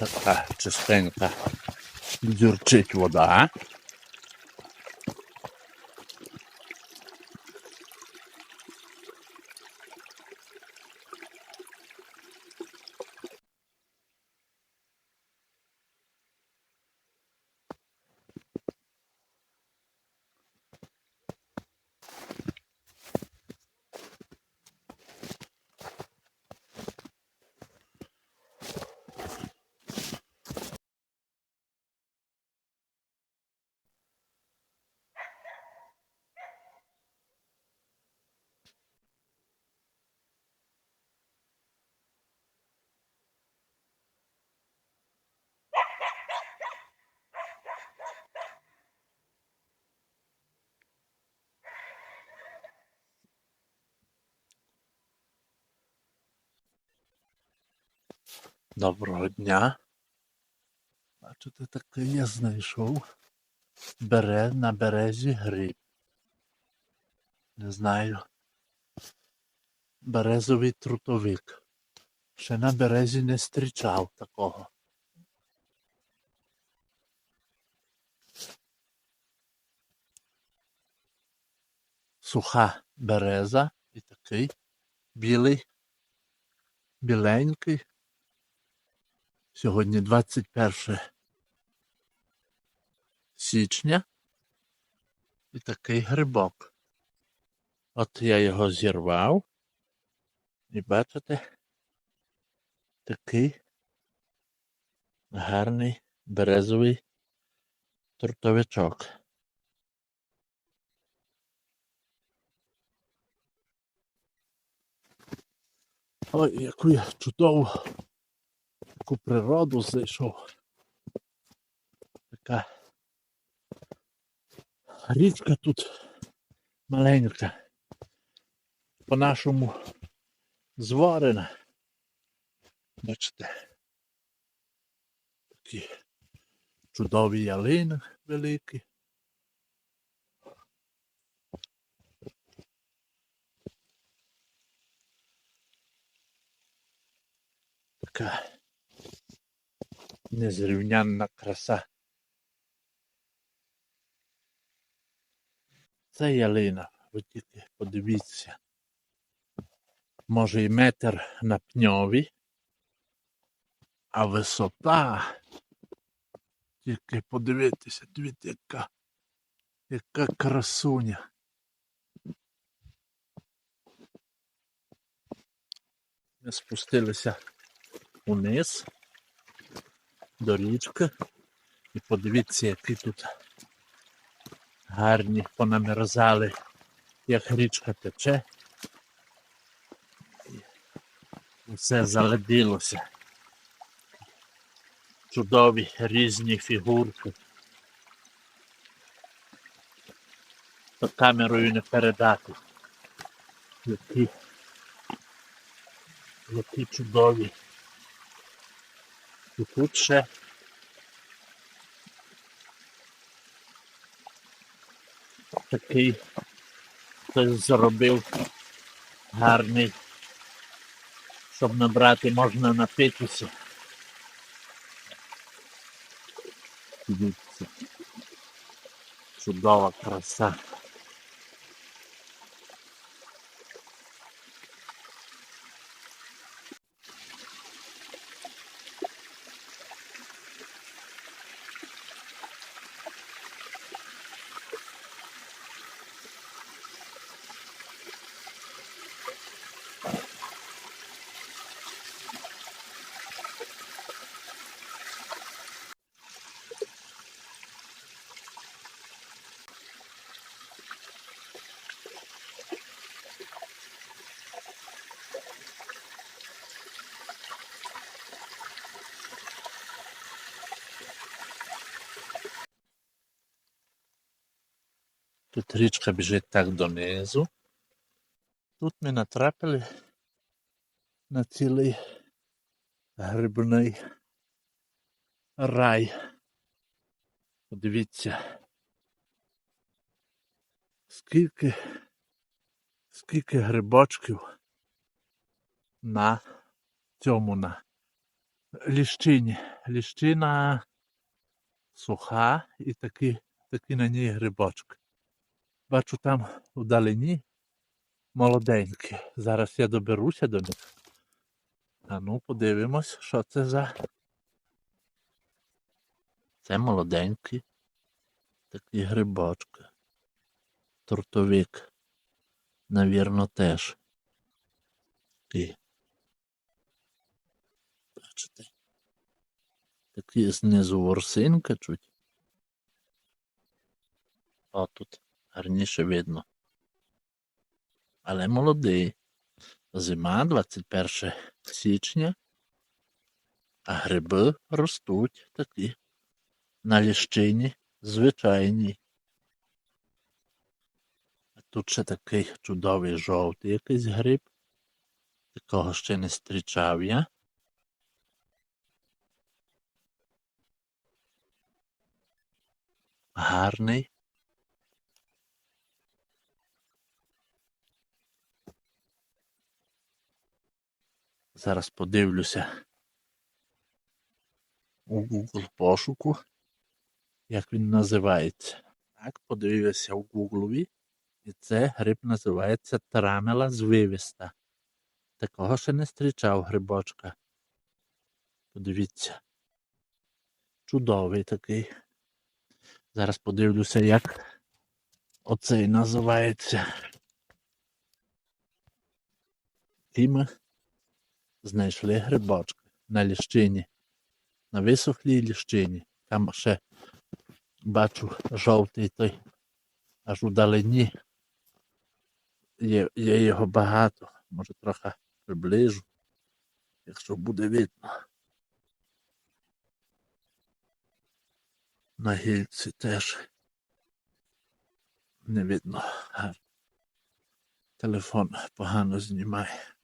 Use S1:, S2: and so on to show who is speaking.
S1: Така чистенька дзюрчить вода. Доброго дня. Бачите, такий я знайшов. Бере на березі гриб. Не знаю. Березовий трутовик. Ще на березі не зустрічав такого. Суха береза і такий білий, біленький. Сьогодні 21 січня. І такий грибок. От я його зірвав. І бачите, такий гарний березовий тортовичок. Ой, яку я чудову таку природу знайшов. Така річка тут маленька. По-нашому зварена. Бачите. Такі чудові ялини великі. Така незрівнянна краса. Це ялина, ви тільки подивіться. Може і метр на пньові, а висота. Тільки подивіться, дивіться, яка, яка красуня. Ми спустилися униз до річки. І подивіться, які тут гарні понамерзали, як річка тече. І Все заледилося. Чудові різні фігурки. То камерою не передати. Які, які чудові. І тут ще такий хтось зробив гарний, щоб набрати можна напитися. Дивіться. Чудова краса. Тут річка біжить так донизу. Тут ми натрапили на цілий грибний рай. Подивіться, скільки, скільки грибочків на цьому на ліщині. ліщина суха і такі, такі на ній грибочки. Бачу там вдалині молоденькі. Зараз я доберуся до них. А ну, подивимось, що це за. Це молоденькі. Такі грибочки. Тортовик. Навірно, теж. І. Бачите? Такі знизу ворсинка чуть. О, тут гарніше видно. Але молодий. Зима 21 січня, а гриби ростуть такі. На ліщині звичайні. А тут ще такий чудовий жовтий якийсь гриб. Такого ще не зустрічав я. Гарний. Зараз подивлюся у Google пошуку, як він називається. Так, подивився у Гуглові, і це гриб називається Трамела звивиста. Такого ще не зустрічав грибочка. Подивіться. Чудовий такий. Зараз подивлюся, як оцей називається. І ми знайшли грибочки на ліщині. На висохлій ліщині. Там ще бачу жовтий той аж у далині. Є, є його багато. Може трохи приближу, якщо буде видно. На гільці теж не видно. Телефон погано знімає.